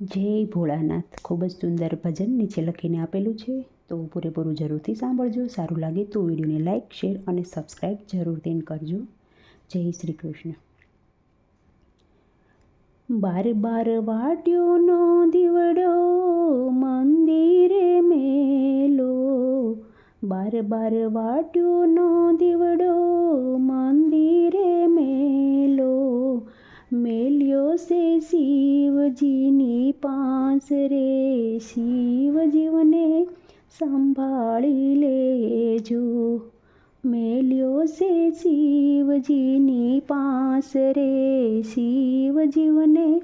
જય ભોળાનાથ. ખૂબ જ સુંદર ભજન નીચે લખીને આપેલું છે. તો પૂરેપૂરું જરૂરથી સાંભળજો. સારું લાગે તો વિડીયોને લાઇક શેર અને સબસ્ક્રાઈબ જરૂરથી કરજો. જય શ્રી કૃષ્ણ. બાર બાર વાટ્યોનો દીવડો મંદિરે મેલો. બાર બાર વાટ્યોનો દીવડો મંદિરે મેલ્યો છે શિવજીની પાંસ રે. શિવજીવને સંભાળી લેજો. મેલ્યો છે શિવજીની પાંસ રે. શિવજીવને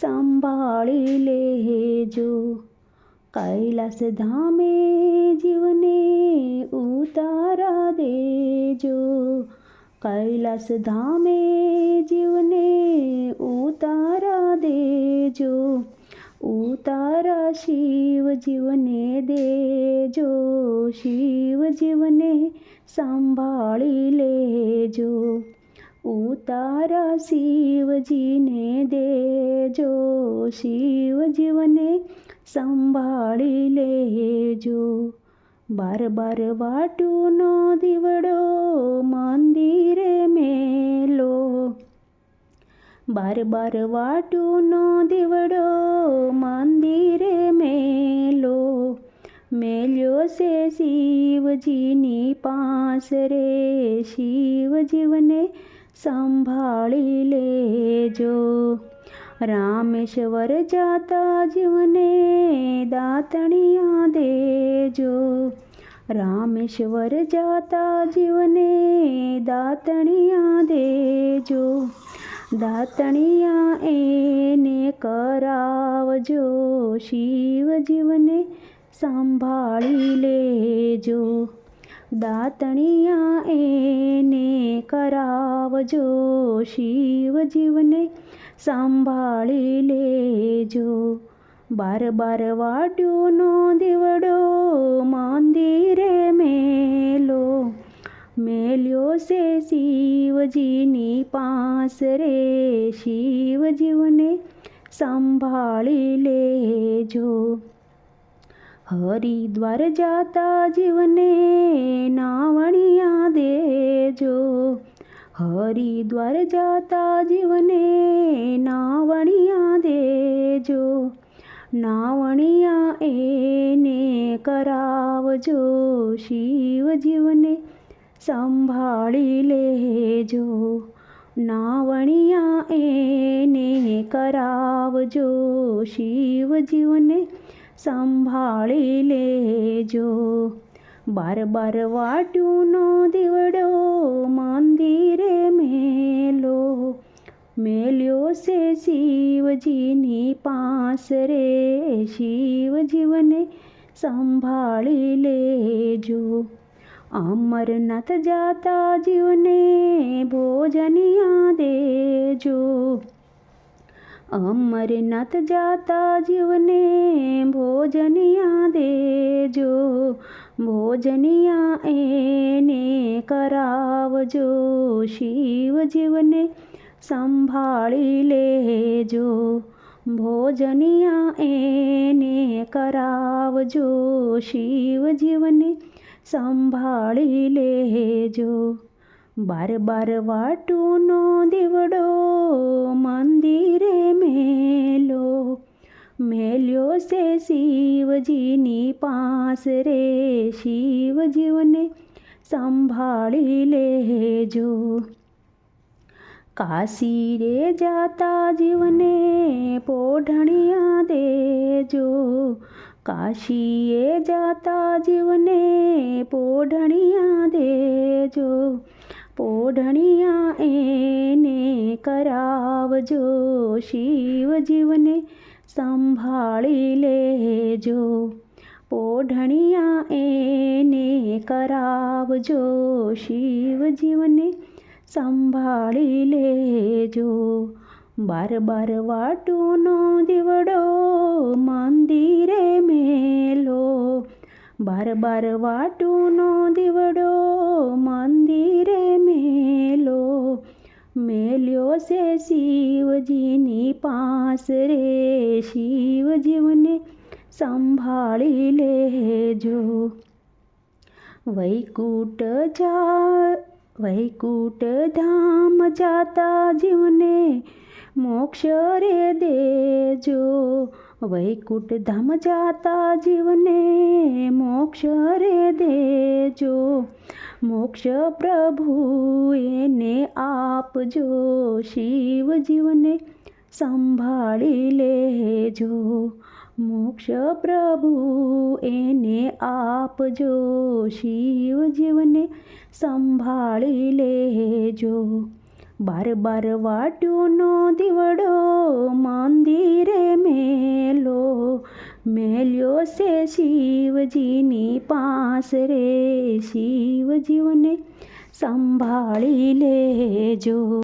સંભાળી લેજો. કૈલાસ ધામે જીવને ઉતારા દેજો. કૈલાસ ધામે જીવને ઉતારા દેજો, ઉતારા શિવ જીવને દેજો, શિવ જીવને સંભાળી લેજો, ઉતારા શિવજીને દેજો, શિવ જીવને સંભાળી લેજો. બાર બાર વાટુનો દીવડો મંદિરે બાર બાર વાટુનો દીવડો મંદિરે મેલો. મેલ્યો છે શિવજીની પાંસ રે. શિવજીવને સંભાળી લેજો. રામેશ્વર જાતા જીવને દાતણિયા દેજો. રામેશ્વર જાતા જીવને દાતણિયા દેજો. દાતણિયા એને કરાવજો શિવ જીવને સંભાળી લેજો. દાતણિયા એને કરાવજો શિવ જીવને સંભાળી લેજો. બાર બાર વાટ્યુંનો દીવડો, મંદિરે મેલો. મેલ્યો છે શિવજીની પાસ રે. શિવજીવને સંભાળી લેજો. હરિદ્વાર જાતા જીવને નાવણિયા દેજો. હરિદ્વાર જાતા જીવને નાવણિયા દેજો. નાવણિયા એને કરાવજો. શિવ જીવને સંભાળી લેજો. નાવણિયા એને કરાવજો. શિવ જીવને સંભાળી લેજો. બાર બાર વાટ્યુંનો દીવડો મંદિરે મેલો. મેલ્યો છે શિવજીની પાંસ રે. શિવજીવને સંભાળી લેજો. અમરનાથ જાતા જીવને ભોજનિયા દેજો અમરનાથ જાતા જીવને ભોજનિયા દેજો ભોજનિયા એને કરાવજો શિવ જીવને સંભાળી લેજો ભોજનિયા એને કરાવજો શિવ જીવને સંભાળી લેજો. બાર બાર વાટુનો દીવડો મંદિરે મેલો. મેલ્યો છે શિવજીની પાસ રે. શિવજીવને સંભાળી લેજો. કાશી રે જાતા જીવને પોઢણિયા દેજો કાશીએ જાતા જીવને પોઢણિયા દેજો, પોઢણિયા એને કરાવજો, શિવ જીવને સંભાળી લેજો, પોઢણિયા એને કરાવજો, શિવ જીવને સંભાળી લેજો. બાર બાર વાટુનો દીવડો મંદિરે મેલો. બાર બાર વાટુનો દીવડો મંદિરે મેલો. મેલ્યો છે શિવજીની પાસ રે. શિવજીવને સંભાળી લેજો. વૈકુટ જા વૈકુટ ધામ જાતા જીવને મોક્ષ રે દેજો. વૈકુટ ધામ જાતા જીવને મોક્ષ રે દેજો. મોક્ષ પ્રભુ એને આપજો. શિવ જીવને સંભાળી લેજો. મોક્ષ પ્રભુ એને આપજો. શિવ જીવને સંભાળી લેજો. બાર બાર વાટ્યુંનો દીવડો મંદિરે મેલો. મેલ્યો છે શિવજીની પાસ રે. શિવજીવને સંભાળી લેજો.